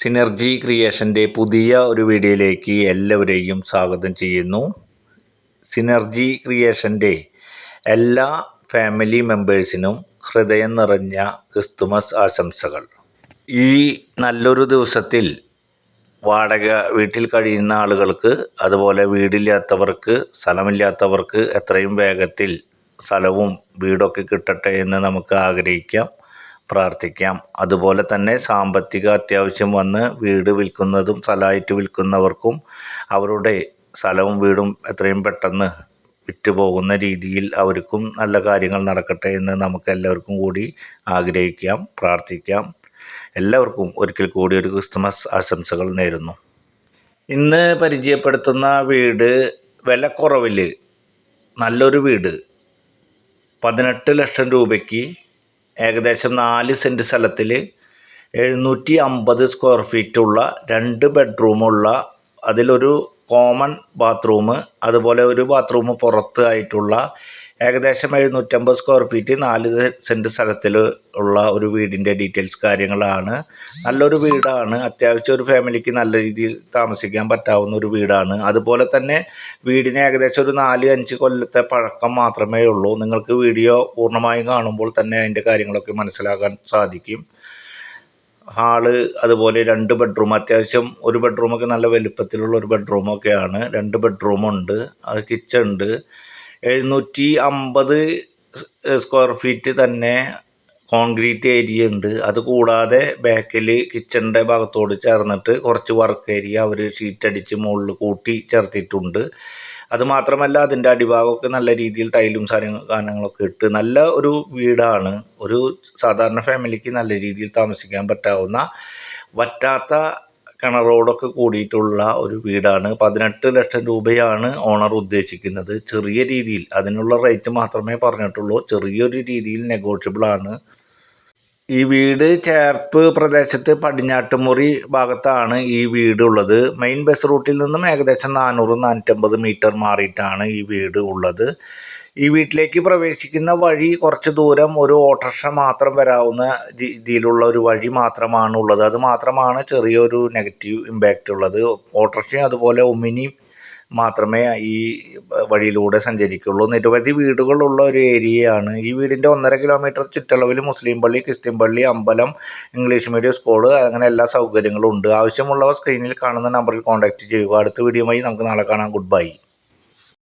Synergy ക്രിയേഷന്റെ പുതിയ ഒരു വീഡിയോയിലേക്ക് എല്ലാവരെയും സ്വാഗതം ചെയ്യുന്നു. സിനർജി ക്രിയേഷന്റെ എല്ലാ ഫാമിലി മെമ്പേഴ്സിനും ഹൃദയം നിറഞ്ഞ ക്രിസ്തുമസ് ആശംസകൾ. ഈ നല്ലൊരു ദിവസത്തിൽ വാടക വീട്ടിൽ കഴിയുന്ന ആളുകൾക്ക് അതുപോലെ വീടില്ലാത്തവർക്ക് സ്ഥലമില്ലാത്തവർക്ക് എത്രയും വേഗത്തിൽ സ്ഥലവും വീടൊക്കെ കിട്ടട്ടെ എന്ന് നമുക്ക് ആഗ്രഹിക്കാം. പ്രാർത്ഥിക്കാം. അതുപോലെ തന്നെ സാമ്പത്തിക അത്യാവശ്യം വന്ന് വീട് വിൽക്കുന്നതും സ്ഥലമായിട്ട് വിൽക്കുന്നവർക്കും അവരുടെ സ്ഥലവും വീടും എത്രയും പെട്ടെന്ന് വിറ്റ് പോകുന്ന രീതിയിൽ അവർക്കും നല്ല കാര്യങ്ങൾ നടക്കട്ടെ എന്ന് നമുക്ക് എല്ലാവർക്കും കൂടി ആഗ്രഹിക്കാം പ്രാർത്ഥിക്കാം. എല്ലാവർക്കും ഒരിക്കൽ കൂടി ഒരു ക്രിസ്തുമസ് ആശംസകൾ നേരുന്നു. ഇന്ന് പരിചയപ്പെടുത്തുന്ന വീട് വിലക്കുറവിൽ നല്ലൊരു വീട്. പതിനെട്ട് ലക്ഷം രൂപയ്ക്ക് ഏകദേശം നാല് സെന്റ് സ്ഥലത്തിൽ എഴുന്നൂറ്റി അമ്പത് സ്ക്വയർ ഫീറ്റുള്ള രണ്ട് ബെഡ്റൂമുള്ള അതിലൊരു കോമൺ ബാത്റൂം അതുപോലെ ഒരു ബാത്റൂം പുറത്ത് ആയിട്ടുള്ള ഏകദേശം എഴുന്നൂറ്റമ്പത് സ്ക്വയർ ഫീറ്റ് നാല് സെന്റ് സ്ഥലത്തിൽ ഉള്ള ഒരു വീടിന്റെ ഡീറ്റെയിൽസ് കാര്യങ്ങളാണ്. നല്ലൊരു വീടാണ്. അത്യാവശ്യം ഒരു ഫാമിലിക്ക് നല്ല രീതിയിൽ താമസിക്കാൻ പറ്റാവുന്ന ഒരു വീടാണ്. അതുപോലെ തന്നെ വീടിന് ഏകദേശം ഒരു നാല് അഞ്ച് കൊല്ലത്തെ പഴക്കം മാത്രമേ ഉള്ളൂ. നിങ്ങൾക്ക് വീഡിയോ പൂർണമായും കാണുമ്പോൾ തന്നെ അതിന്റെ കാര്യങ്ങളൊക്കെ മനസ്സിലാക്കാൻ സാധിക്കും. ഹാൾ അതുപോലെ രണ്ട് ബെഡ്റൂം അത്യാവശ്യം ഒരു ബെഡ്റൂമൊക്കെ നല്ല വലുപ്പത്തിലുള്ള ഒരു ബെഡ്റൂമൊക്കെയാണ് രണ്ട് ബെഡ്റൂമുണ്ട് അത് കിച്ചൺ ഉണ്ട്. എഴുന്നൂറ്റി അമ്പത് സ്ക്വയർ ഫീറ്റ് തന്നെ കോൺക്രീറ്റ് ഏരിയ ഉണ്ട്. അത് കൂടാതെ ബാക്കിൽ കിച്ചണിന്റെ ഭാഗത്തോട് ചേർന്നിട്ട് കുറച്ച് വർക്ക് ഏരിയ അവർ ഷീറ്റ് അടിച്ച് മുകളിൽ കൂട്ടി ചേർത്തിട്ടുണ്ട്. അത് മാത്രമല്ല അതിന്റെ അടിഭാഗമൊക്കെ നല്ല രീതിയിൽ ടൈലും സാധനങ്ങളൊക്കെ ഇട്ട് നല്ല ഒരു വീടാണ്. ഒരു സാധാരണ ഫാമിലിക്ക് നല്ല രീതിയിൽ താമസിക്കാൻ പറ്റാവുന്ന വറ്റാത്ത കിണറോടൊക്കെ കൂടിയിട്ടുള്ള ഒരു വീടാണ്. പതിനെട്ട് ലക്ഷം രൂപയാണ് ഓണർ ഉദ്ദേശിക്കുന്നത്. ചെറിയ രീതിയിൽ അതിനുള്ള റേറ്റ് മാത്രമേ പറഞ്ഞിട്ടുള്ളൂ. ചെറിയൊരു രീതിയിൽ നെഗോഷ്യബിൾ ആണ്. ഈ വീട് ചേർപ്പ് പ്രദേശത്ത് പടിഞ്ഞാട്ടുമുറി ഭാഗത്താണ് ഈ വീട് ഉള്ളത്. മെയിൻ ബസ് റൂട്ടിൽ നിന്നും ഏകദേശം നാനൂറ് നാനൂറ്റമ്പത് മീറ്റർ മാറിയിട്ടാണ് ഈ വീട് ഉള്ളത്. ഈ വീട്ടിലേക്ക് പ്രവേശിക്കുന്ന വഴി കുറച്ച് ദൂരം ഒരു ഓട്ടർഷ മാത്രം വരാവുന്ന രീതിയിലുള്ള ഒരു വഴി മാത്രമാണ് ഉള്ളത് അത് മാത്രമാണ് ചെറിയൊരു നെഗറ്റീവ് ഇമ്പാക്റ്റ് ഉള്ളത്. ഓട്ടർഷയും അതുപോലെ ഒമിനിയും മാത്രമേ ഈ വഴിയിലൂടെ സഞ്ചരിക്കുള്ളൂ. നിരവധി വീടുകളുള്ള ഒരു ഏരിയയാണ്. ഈ വീടിന്റെ ഒന്നര കിലോമീറ്റർ ചുറ്റളവിൽ മുസ്ലിം പള്ളി ക്രിസ്ത്യൻ പള്ളി അമ്പലം ഇംഗ്ലീഷ് മീഡിയം സ്കൂൾ അങ്ങനെ എല്ലാ സൗകര്യങ്ങളും ഉണ്ട്. ആവശ്യമുള്ളവർ സ്ക്രീനിൽ കാണുന്ന നമ്പറിൽ കോൺടാക്റ്റ് ചെയ്യുക. അടുത്ത വീഡിയോയുമായി നമുക്ക് നാളെ കാണാം. Good bye